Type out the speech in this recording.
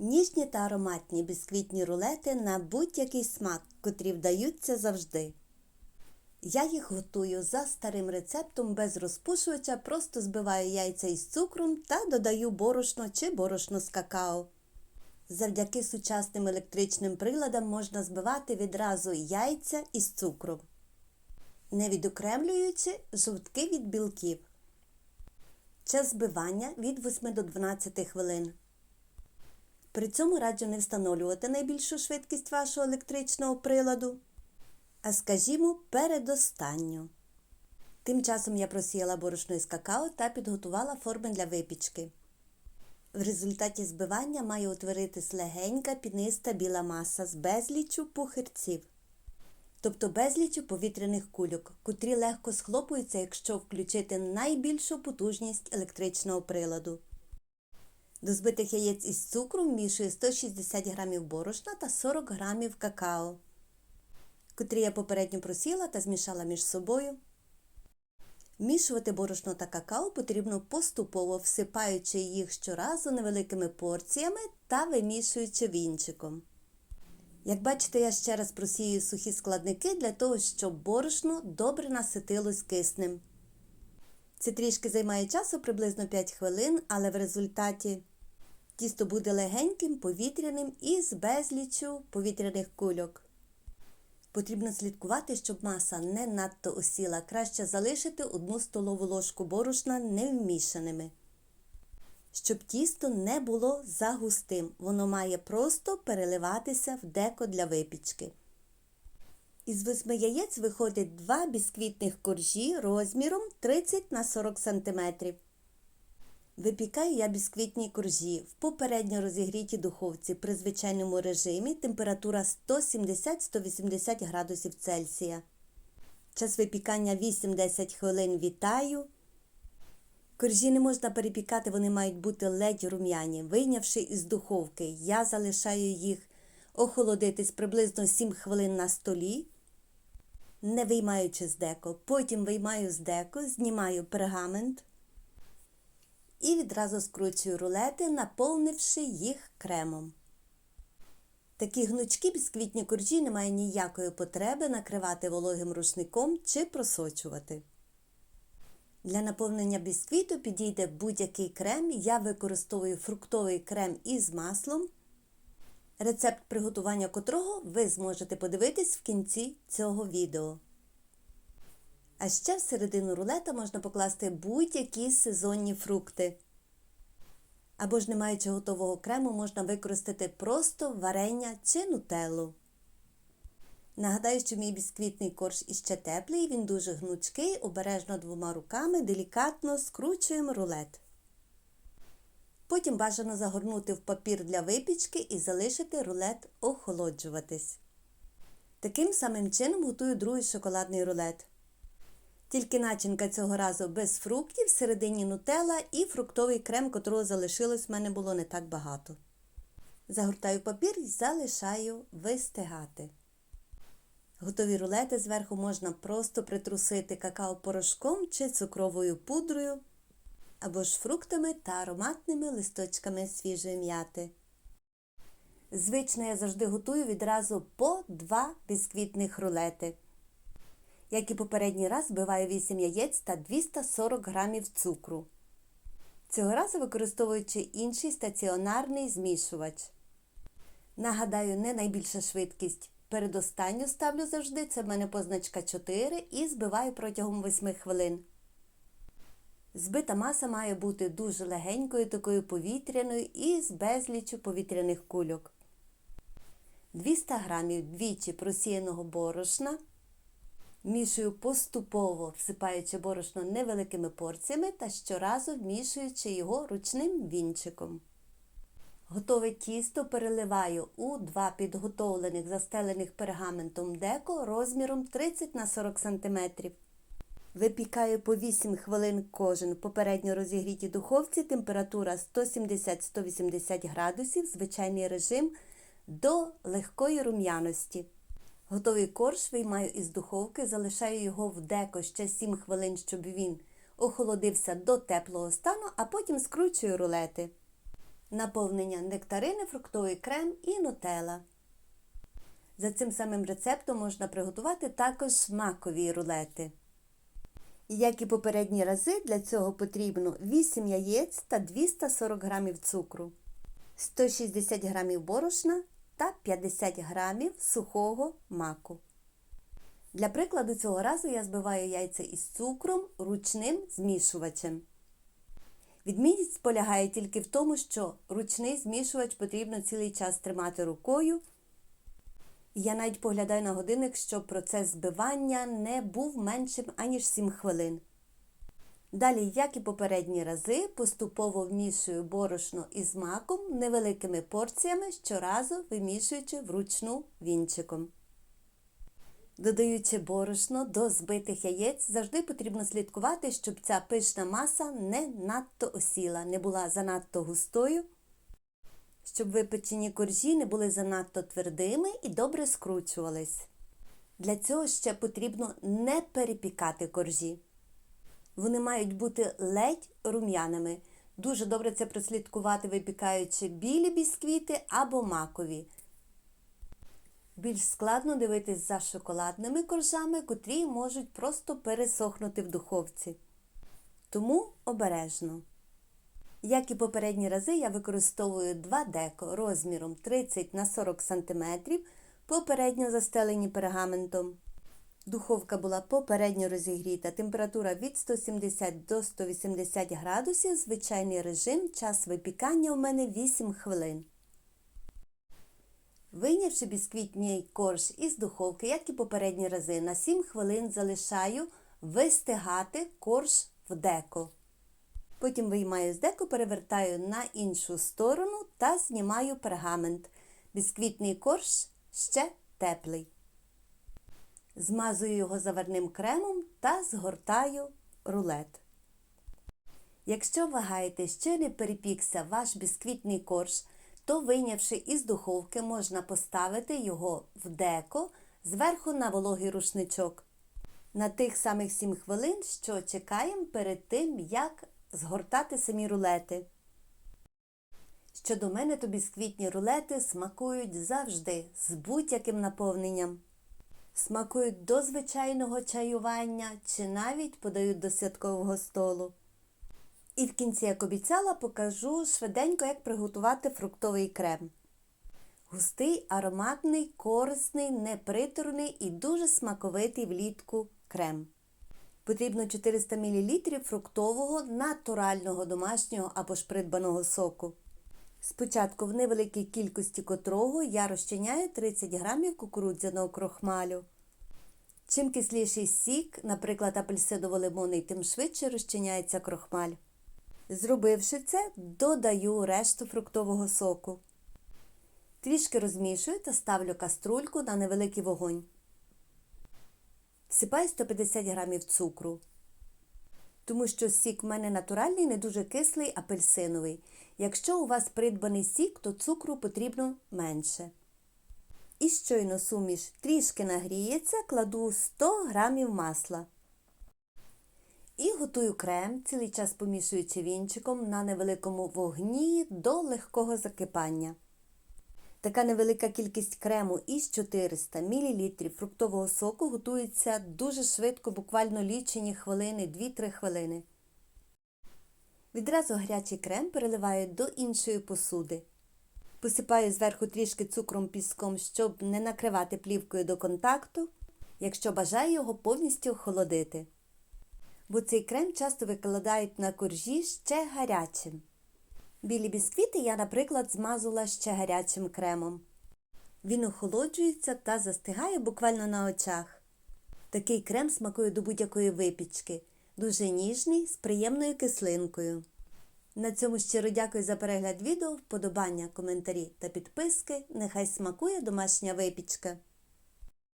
Ніжні та ароматні бісквітні рулети на будь-який смак, котрі вдаються завжди. Я їх готую за старим рецептом без розпушувача, просто збиваю яйця із цукром та додаю борошно чи борошно з какао. Завдяки сучасним електричним приладам можна збивати відразу яйця із цукром, не відокремлюючи жовтки від білків. Час збивання від 8 до 12 хвилин. При цьому раджу не встановлювати найбільшу швидкість вашого електричного приладу, а скажімо, передостанню. Тим часом я просіяла борошно із какао та підготувала форми для випічки. В результаті збивання має утворитись легенька піниста біла маса з безліччю пухирців, тобто безліччю повітряних кульок, котрі легко схлопуються, якщо включити найбільшу потужність електричного приладу. До збитих яєць із цукром вмішую 160 г борошна та 40 г какао, котрі я попередньо просіла та змішала між собою. Вмішувати борошно та какао потрібно поступово всипаючи їх щоразу невеликими порціями та вимішуючи вінчиком. Як бачите, я ще раз просію сухі складники для того, щоб борошно добре наситилось киснем. Це трішки займає часу приблизно 5 хвилин, але в результаті тісто буде легеньким, повітряним і з безліччю повітряних кульок. Потрібно слідкувати, щоб маса не надто осіла. Краще залишити одну столову ложку борошна невмішаними. Щоб тісто не було загустим, воно має просто переливатися в деко для випічки. Із восьми яєць виходить два бісквітних коржі розміром 30 на 40 см. Випікаю я бісквітні коржі в попередньо розігрітій духовці при звичайному режимі температура 170-180 градусів Цельсія. Час випікання 8-10 хвилин вітаю. Коржі не можна перепікати, вони мають бути ледь рум'яні. Вийнявши із духовки, я залишаю їх охолодитись приблизно 7 хвилин на столі, не виймаючи з деко. Потім виймаю з деко, знімаю пергамент і відразу скручую рулети, наповнивши їх кремом. Такі гнучкі бісквітні коржі немає ніякої потреби накривати вологим рушником чи просочувати. Для наповнення бісквіту підійде будь-який крем. Я використовую фруктовий крем із маслом, рецепт приготування котрого ви зможете подивитись в кінці цього відео. А ще в середину рулета можна покласти будь-які сезонні фрукти. Або ж не маючи готового крему, можна використати просто варення чи нутеллу. Нагадаю, що мій бісквітний корж іще теплий, він дуже гнучкий, обережно двома руками, делікатно скручуємо рулет. Потім бажано загорнути в папір для випічки і залишити рулет охолоджуватись. Таким самим чином готую другий шоколадний рулет. Тільки начинка цього разу без фруктів, всередині нутелла і фруктовий крем, котрого залишилось в мене було не так багато. Загортаю папір і залишаю вистигати. Готові рулети зверху можна просто притрусити какао-порошком чи цукровою пудрою, або ж фруктами та ароматними листочками свіжої м'яти. Звично я завжди готую відразу по два бісквітних рулети. Як і попередній раз, збиваю 8 яєць та 240 г цукру. Цього разу використовуючи інший стаціонарний змішувач. Нагадаю, не найбільша швидкість. Передостанню ставлю завжди, це в мене позначка 4 і збиваю протягом 8 хвилин. Збита маса має бути дуже легенькою, такою повітряною і з безліччю повітряних кульок. 200 г двічі просіяного борошна. Мішую поступово, всипаючи борошно невеликими порціями та щоразу вмішуючи його ручним вінчиком. Готове тісто переливаю у два підготовлених, застелених пергаментом деко розміром 30 на 40 см. Випікаю по 8 хвилин кожен попередньо розігрітій духовці температура 170-180 градусів, звичайний режим до легкої рум'яності. Готовий корж виймаю із духовки, залишаю його в деко ще 7 хвилин, щоб він охолодився до теплого стану, а потім скручую рулети. Наповнення нектарини, фруктовий крем і нутелла. За цим самим рецептом можна приготувати також макові рулети. Як і попередні рази, для цього потрібно 8 яєць та 240 г цукру, 160 г борошна та 50 г сухого маку. Для прикладу цього разу я збиваю яйця із цукром ручним змішувачем. Відмінність полягає тільки в тому, що ручний змішувач потрібно цілий час тримати рукою. Я навіть поглядаю на годинник, щоб процес збивання не був меншим аніж 7 хвилин. Далі, як і попередні рази, поступово вмішую борошно із маком невеликими порціями, щоразу вимішуючи вручну вінчиком. Додаючи борошно до збитих яєць, завжди потрібно слідкувати, щоб ця пишна маса не надто осіла, не була занадто густою, щоб випечені коржі не були занадто твердими і добре скручувались. Для цього ще потрібно не перепікати коржі. Вони мають бути ледь рум'яними. Дуже добре це прослідкувати, випікаючи білі бісквіти або макові. Більш складно дивитись за шоколадними коржами, котрі можуть просто пересохнути в духовці. Тому обережно. Як і попередні рази, я використовую 2 деко розміром 30 на 40 см, попередньо застелені пергаментом. Духовка була попередньо розігріта, температура від 170 до 180 градусів, звичайний режим, час випікання у мене 8 хвилин. Вийнявши бісквітній корж із духовки, як і попередні рази, на 7 хвилин залишаю вистигати корж в деко. Потім виймаю з деко, перевертаю на іншу сторону та знімаю пергамент. Бісквітний корж ще теплий. Змазую його заварним кремом та згортаю рулет. Якщо вагаєте, ще не перепікся ваш бісквітний корж, то вийнявши із духовки, можна поставити його в деко зверху на вологий рушничок. На тих самих 7 хвилин, що чекаємо перед тим, як згортати самі рулети. Щодо мене, то бісквітні рулети смакують завжди з будь-яким наповненням. Смакують до звичайного чаювання чи навіть подають до святкового столу. І в кінці, як обіцяла, покажу швиденько, як приготувати фруктовий крем. Густий, ароматний, корисний, неприторний і дуже смаковитий влітку крем. Потрібно 400 мл фруктового, натурального домашнього або ж придбаного соку. Спочатку в невеликій кількості котрого я розчиняю 30 г кукурудзяного крохмалю. Чим кисліший сік, наприклад, апельсиново-лимонний, тим швидше розчиняється крохмаль. Зробивши це, додаю решту фруктового соку. Трішки розмішую та ставлю каструльку на невеликий вогонь. Всипаю 150 г цукру. Тому що сік в мене натуральний, не дуже кислий, апельсиновий. Якщо у вас придбаний сік, то цукру потрібно менше. І щойно суміш трішки нагріється, кладу 100 г масла. І готую крем, цілий час помішуючи вінчиком на невеликому вогні до легкого закипання. Така невелика кількість крему із 400 мл фруктового соку готується дуже швидко, буквально лічені хвилини, 2-3 хвилини. Відразу гарячий крем переливаю до іншої посуди. Посипаю зверху трішки цукром піском, щоб не накривати плівкою до контакту, якщо бажаю його повністю охолодити. Бо цей крем часто викладають на коржі ще гарячим. Білі бісквіти я, наприклад, змазала ще гарячим кремом. Він охолоджується та застигає буквально на очах. Такий крем смакує до будь-якої випічки, дуже ніжний, з приємною кислинкою. На цьому щиро дякую за перегляд відео, вподобання, коментарі та підписки. Нехай смакує домашня випічка.